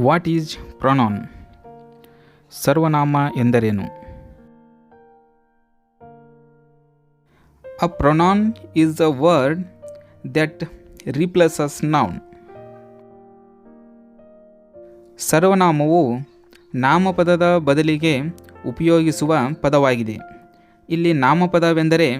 What is pronoun ಸರ್ವನಾಮ ಎಂದರೇನು? A pronoun is a word that replaces noun ಸರ್ವನಾಮವು ನಾಮಪದದ ಬದಲಿಗೆ ಉಪಯೋಗಿಸುವ ಪದವಾಗಿದೆ. ಇಲ್ಲಿ ನಾಮಪದವೆಂದರೆ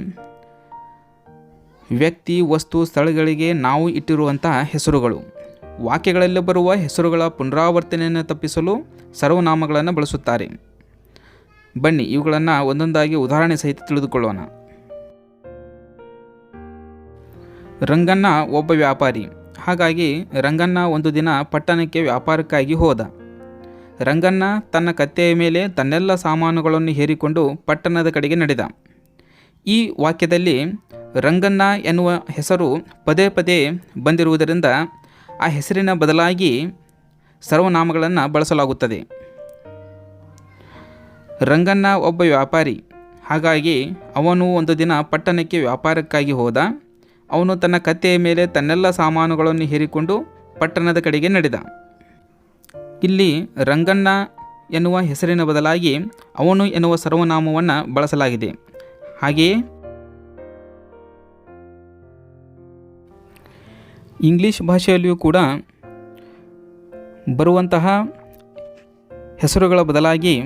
ವ್ಯಕ್ತಿ, ವಸ್ತು, ಸ್ಥಳಗಳಿಗೆ ನಾವು ಇಟ್ಟಿರುವಂತಹ ಹೆಸರುಗಳು. ವಾಕ್ಯಗಳಲ್ಲಿ ಬರುವ ಹೆಸರುಗಳ ಪುನರಾವರ್ತನೆಯನ್ನು ತಪ್ಪಿಸಲು ಸರ್ವನಾಮಗಳನ್ನು ಬಳಸುತ್ತಾರೆ. ಬನ್ನಿ, ಇವುಗಳನ್ನು ಒಂದೊಂದಾಗಿ ಉದಾಹರಣೆ ಸಹಿತ ತಿಳಿದುಕೊಳ್ಳೋಣ. ರಂಗಣ್ಣ ಒಬ್ಬ ವ್ಯಾಪಾರಿ. ಹಾಗಾಗಿ ರಂಗಣ್ಣ ಒಂದು ದಿನ ಪಟ್ಟಣಕ್ಕೆ ವ್ಯಾಪಾರಕ್ಕಾಗಿ ಹೋದ. ರಂಗಣ್ಣ ತನ್ನ ಕತ್ತೆಯ ಮೇಲೆ ತನ್ನೆಲ್ಲ ಸಾಮಾನುಗಳನ್ನು ಹೇರಿಕೊಂಡು ಪಟ್ಟಣದ ಕಡೆಗೆ ನಡೆದ. ಈ ವಾಕ್ಯದಲ್ಲಿ ರಂಗಣ್ಣ ಎನ್ನುವ ಹೆಸರು ಪದೇ ಪದೇ ಬಂದಿರುವುದರಿಂದ ಆ ಹೆಸರಿನ ಬದಲಾಗಿ ಸರ್ವನಾಮಗಳನ್ನು ಬಳಸಲಾಗುತ್ತದೆ. ರಂಗಣ್ಣ ಒಬ್ಬ ವ್ಯಾಪಾರಿ. ಹಾಗಾಗಿ ಅವನು ಒಂದು ದಿನ ಪಟ್ಟಣಕ್ಕೆ ವ್ಯಾಪಾರಕ್ಕಾಗಿ ಹೋದ. ಅವನು ತನ್ನ ಕತ್ತೆಯ ಮೇಲೆ ತನ್ನೆಲ್ಲ ಸಾಮಾನುಗಳನ್ನು ಹೇರಿಕೊಂಡು ಪಟ್ಟಣದ ಕಡೆಗೆ ನಡೆದ. ಇಲ್ಲಿ ರಂಗಣ್ಣ ಎನ್ನುವ ಹೆಸರಿನ ಬದಲಾಗಿ ಅವನು ಎನ್ನುವ ಸರ್ವನಾಮವನ್ನು ಬಳಸಲಾಗಿದೆ. ಹಾಗೆಯೇ ಇಂಗ್ಲಿಷ್ ಭಾಷೆಯಲ್ಲಿಯೂ ಕೂಡ ಬರುವಂತಹ ಹೆಸರುಗಳ ಬದಲಾಗಿ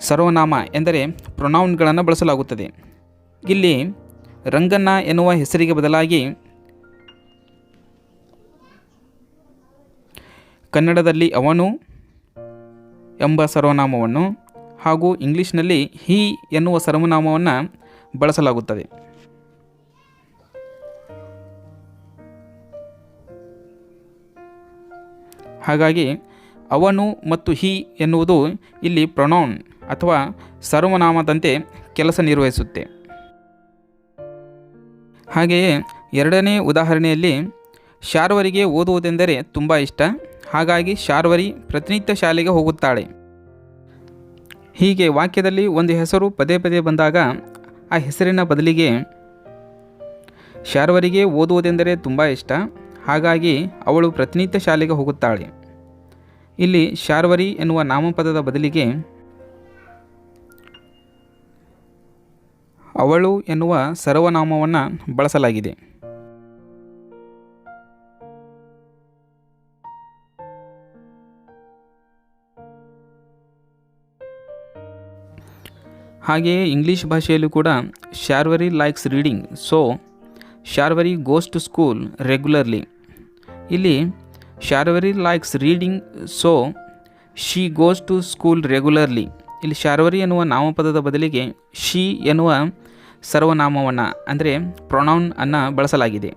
ಸರ್ವನಾಮ ಎಂದರೆ ಪ್ರೊನೌನ್ಗಳನ್ನು ಬಳಸಲಾಗುತ್ತದೆ. ಇಲ್ಲಿ ರಂಗಣ್ಣ ಎನ್ನುವ ಹೆಸರಿಗೆ ಬದಲಾಗಿ ಕನ್ನಡದಲ್ಲಿ ಅವನು ಎಂಬ ಸರ್ವನಾಮವನ್ನು ಹಾಗೂ ಇಂಗ್ಲೀಷ್ನಲ್ಲಿ ಹಿ ಎನ್ನುವ ಸರ್ವನಾಮವನ್ನು ಬಳಸಲಾಗುತ್ತದೆ. ಹಾಗಾಗಿ ಅವನು ಮತ್ತು ಹಿ ಎನ್ನುವುದು ಇಲ್ಲಿ ಪ್ರೊನೌನ್ ಅಥವಾ ಸರ್ವನಾಮದಂತೆ ಕೆಲಸ ನಿರ್ವಹಿಸುತ್ತೆ. ಹಾಗೆಯೇ ಎರಡನೇ ಉದಾಹರಣೆಯಲ್ಲಿ ಶಾರ್ವರಿಗೆ ಓದುವುದೆಂದರೆ ತುಂಬ ಇಷ್ಟ. ಹಾಗಾಗಿ ಶಾರ್ವರಿ ಪ್ರತಿನಿತ್ಯ ಶಾಲೆಗೆ ಹೋಗುತ್ತಾಳೆ. ಹೀಗೆ ವಾಕ್ಯದಲ್ಲಿ ಒಂದು ಹೆಸರು ಪದೇ ಪದೇ ಬಂದಾಗ ಆ ಹೆಸರಿನ ಬದಲಿಗೆ ಶಾರ್ವರಿಗೆ ಓದುವುದೆಂದರೆ ತುಂಬ ಇಷ್ಟ. ಹಾಗಾಗಿ ಅವಳು ಪ್ರತಿನಿತ್ಯ ಶಾಲೆಗೆ ಹೋಗುತ್ತಾಳೆ. ಇಲ್ಲಿ ಶಾರ್ವರಿ ಎನ್ನುವ ನಾಮಪದದ ಬದಲಿಗೆ ಅವಳು ಎನ್ನುವ ಸರ್ವನಾಮವನ್ನು ಬಳಸಲಾಗಿದೆ. ಹಾಗೆಯೇ ಇಂಗ್ಲೀಷ್ ಭಾಷೆಯಲ್ಲೂ ಕೂಡ Sharvari likes reading so Sharvari goes to school regularly ಇಲ್ಲಿ Sharvari likes reading so she goes to school regularly ಇಲ್ಲಿ ಶಾರ್ವರಿ ಎನ್ನುವ ನಾಮಪದದ ಬದಲಿಗೆ ಶಿ ಎನ್ನುವ ಸರ್ವನಾಮವನ್ನು, ಅಂದರೆ ಪ್ರೊನೌನ್ ಅನ್ನು ಬಳಸಲಾಗಿದೆ.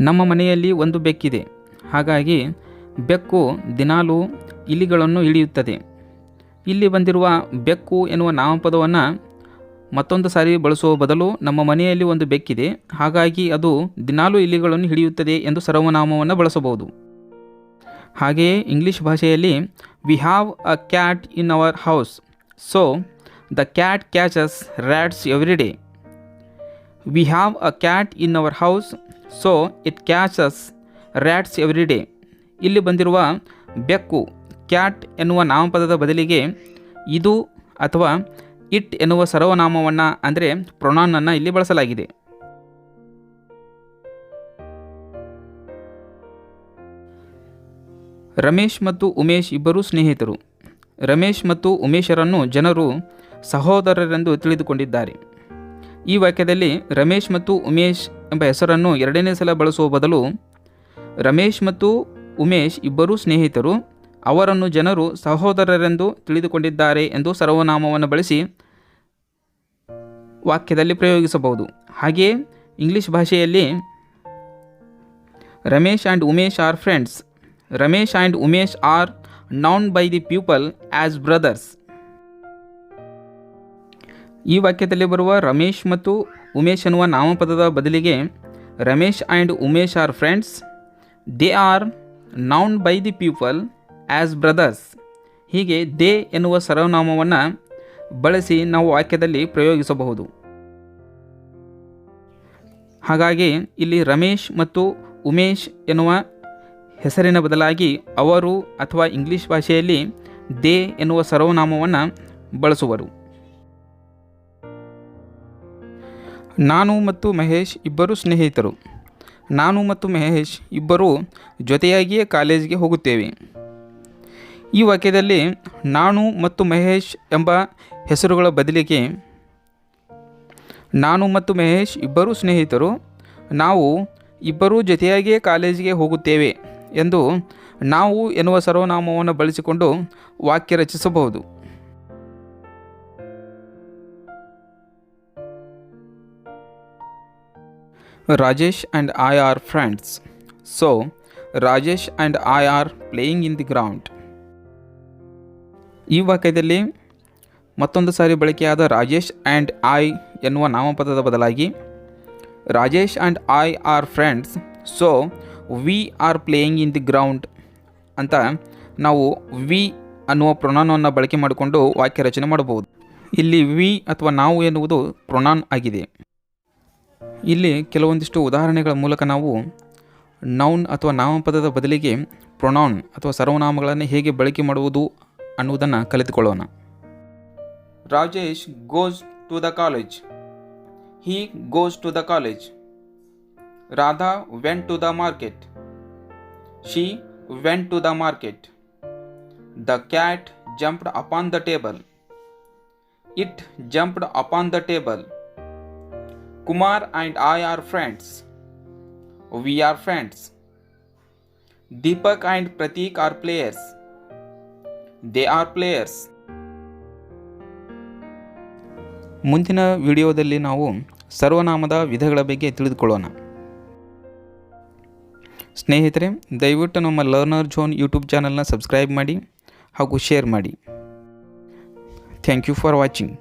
ನಮ್ಮ ಮನೆಯಲ್ಲಿ ಒಂದು ಬೆಕ್ಕಿದೆ. ಹಾಗಾಗಿ ಬೆಕ್ಕು ದಿನಾಲೂ ಇಲಿಗಳನ್ನು ಹಿಡಿಯುತ್ತದೆ ಇಲ್ಲಿ ಬಂದಿರುವ ಬೆಕ್ಕು ಎನ್ನುವ ನಾಮಪದವನ್ನು ಮತ್ತೊಂದು ಸಾರಿ ಬಳಸುವ ಬದಲು ನಮ್ಮ ಮನೆಯಲ್ಲಿ ಒಂದು ಬೆಕ್ಕಿದೆ. ಹಾಗಾಗಿ ಅದು ದಿನಾಲೂ ಇಲಿಗಳನ್ನು ಹಿಡಿಯುತ್ತದೆ ಎಂದು ಸರ್ವನಾಮವನ್ನು ಬಳಸಬಹುದು. ಹಾಗೆಯೇ ಇಂಗ್ಲೀಷ್ ಭಾಷೆಯಲ್ಲಿ we have a cat in our house so the cat catches rats every day we have a cat in our house so it catches rats every day ಇಲ್ಲಿ ಬಂದಿರುವ ಬೆಕ್ಕು ಕ್ಯಾಟ್ ಎನ್ನುವ ನಾಮಪದದ ಬದಲಿಗೆ, ಇದು ಅಥವಾ ಇಟ್ ಎನ್ನುವ ಸರ್ವನಾಮವನ್ನು, ಅಂದರೆ ಪ್ರೊನಾನನ್ನು ಇಲ್ಲಿ ಬಳಸಲಾಗಿದೆ. ರಮೇಶ್ ಮತ್ತು ಉಮೇಶ್ ಇಬ್ಬರೂ ಸ್ನೇಹಿತರು. ರಮೇಶ್ ಮತ್ತು ಉಮೇಶರನ್ನು ಜನರು ಸಹೋದರರೆಂದು ತಿಳಿದುಕೊಂಡಿದ್ದಾರೆ. ಈ ವಾಕ್ಯದಲ್ಲಿ ರಮೇಶ್ ಮತ್ತು ಉಮೇಶ್ ಎಂಬ ಹೆಸರನ್ನು ಎರಡನೇ ಸಲ ಬಳಸುವ ಬದಲು ರಮೇಶ್ ಮತ್ತು ಉಮೇಶ್ ಇಬ್ಬರೂ ಸ್ನೇಹಿತರು, ಅವರನ್ನು ಜನರು ಸಹೋದರರೆಂದು ತಿಳಿದುಕೊಂಡಿದ್ದಾರೆ ಎಂದು ಸರ್ವನಾಮವನ್ನು ಬಳಸಿ ವಾಕ್ಯದಲ್ಲಿ ಪ್ರಯೋಗಿಸಬಹುದು. ಹಾಗೆಯೇ ಇಂಗ್ಲಿಷ್ ಭಾಷೆಯಲ್ಲಿ Ramesh and Umesh are friends. Ramesh and Umesh are known by the people as brothers. ಈ ವಾಕ್ಯದಲ್ಲಿ ಬರುವ ರಮೇಶ್ ಮತ್ತು ಉಮೇಶ್ ಎನ್ನುವ ನಾಮಪದದ ಬದಲಿಗೆ Ramesh and Umesh are friends. They are known by the people as brothers. ಹೀಗೆ ದೇ ಎನ್ನುವ ಸರ್ವನಾಮವನ್ನು ಬಳಸಿ ನಾವು ವಾಕ್ಯದಲ್ಲಿ ಪ್ರಯೋಗಿಸಬಹುದು. ಹಾಗಾಗಿ ಇಲ್ಲಿ ರಮೇಶ್ ಮತ್ತು ಉಮೇಶ್ ಎನ್ನುವ ಹೆಸರಿನ ಬದಲಾಗಿ ಅವರು ಅಥವಾ ಇಂಗ್ಲಿಷ್ ಭಾಷೆಯಲ್ಲಿ ದೇ ಎನ್ನುವ ಸರ್ವನಾಮವನ್ನು ಬಳಸುವರು. ನಾನು ಮತ್ತು ಮಹೇಶ್ ಇಬ್ಬರು ಸ್ನೇಹಿತರು. ನಾನು ಮತ್ತು ಮಹೇಶ್ ಇಬ್ಬರು ಜೊತೆಯಾಗಿಯೇ ಕಾಲೇಜಿಗೆ ಹೋಗುತ್ತೇವೆ. ಈ ವಾಕ್ಯದಲ್ಲಿ ನಾನು ಮತ್ತು ಮಹೇಶ್ ಎಂಬ ಹೆಸರುಗಳ ಬದಲಿಗೆ ನಾನು ಮತ್ತು ಮಹೇಶ್ ಇಬ್ಬರೂ ಸ್ನೇಹಿತರು, ನಾವು ಇಬ್ಬರೂ ಜೊತೆಯಾಗಿಯೇ ಕಾಲೇಜಿಗೆ ಹೋಗುತ್ತೇವೆ ಎಂದು ನಾವು ಎನ್ನುವ ಸರ್ವನಾಮವನ್ನು ಬಳಸಿಕೊಂಡು ವಾಕ್ಯ ರಚಿಸಬಹುದು. Rajesh and I are friends. So, Rajesh and I are playing in the ground. ಈ ವಾಕ್ಯದಲ್ಲಿ ಮತ್ತೊಂದು ಸಾರಿ ಬಳಕೆಯಾದ ರಾಜೇಶ್ ಆ್ಯಂಡ್ ಐ ಎನ್ನುವ ನಾಮಪದದ ಬದಲಾಗಿ Rajesh and I are friends. So we are playing in the ground ಅಂತ ನಾವು ವಿ ಅನ್ನುವ ಪ್ರೊನಾನವನ್ನು ಬಳಕೆ ಮಾಡಿಕೊಂಡು ವಾಕ್ಯ ರಚನೆ ಮಾಡಬಹುದು. ಇಲ್ಲಿ ವಿ ಅಥವಾ ನಾವು ಎನ್ನುವುದು ಪ್ರೊನಾನ್ ಆಗಿದೆ. ಇಲ್ಲಿ ಕೆಲವೊಂದಿಷ್ಟು ಉದಾಹರಣೆಗಳ ಮೂಲಕ ನಾವು ನೌನ್ ಅಥವಾ ನಾಮಪದದ ಬದಲಿಗೆ ಪ್ರೊನೌನ್ ಅಥವಾ ಸರ್ವನಾಮಗಳನ್ನು ಹೇಗೆ ಬಳಕೆ ಮಾಡುವುದು ಅನ್ನುವುದನ್ನು ಕಲಿತುಕೊಳ್ಳೋಣ. Rajesh goes to the college. He goes to the college. Radha went to the market. She went to the market. The cat jumped upon the table. It jumped upon the table. Kumar and I are friends. We are friends. Deepak and Pratik are players. They are players. ಮುಂದಿನ ವಿಡಿಯೋದಲ್ಲಿ ನಾವು ಸರ್ವನಾಮದ ವಿಧಗಳ ಬಗ್ಗೆ ತಿಳಿದುಕೊಳ್ಳೋಣ. ಸ್ನೇಹಿತರೆ, ದಯವಿಟ್ಟು ನಮ್ಮ learner zone YouTube ಚಾನಲ್ನ ಸಬ್ಸ್ಕ್ರೈಬ್ ಮಾಡಿ ಹಾಗೂ ಶೇರ್ ಮಾಡಿ. Thank you for watching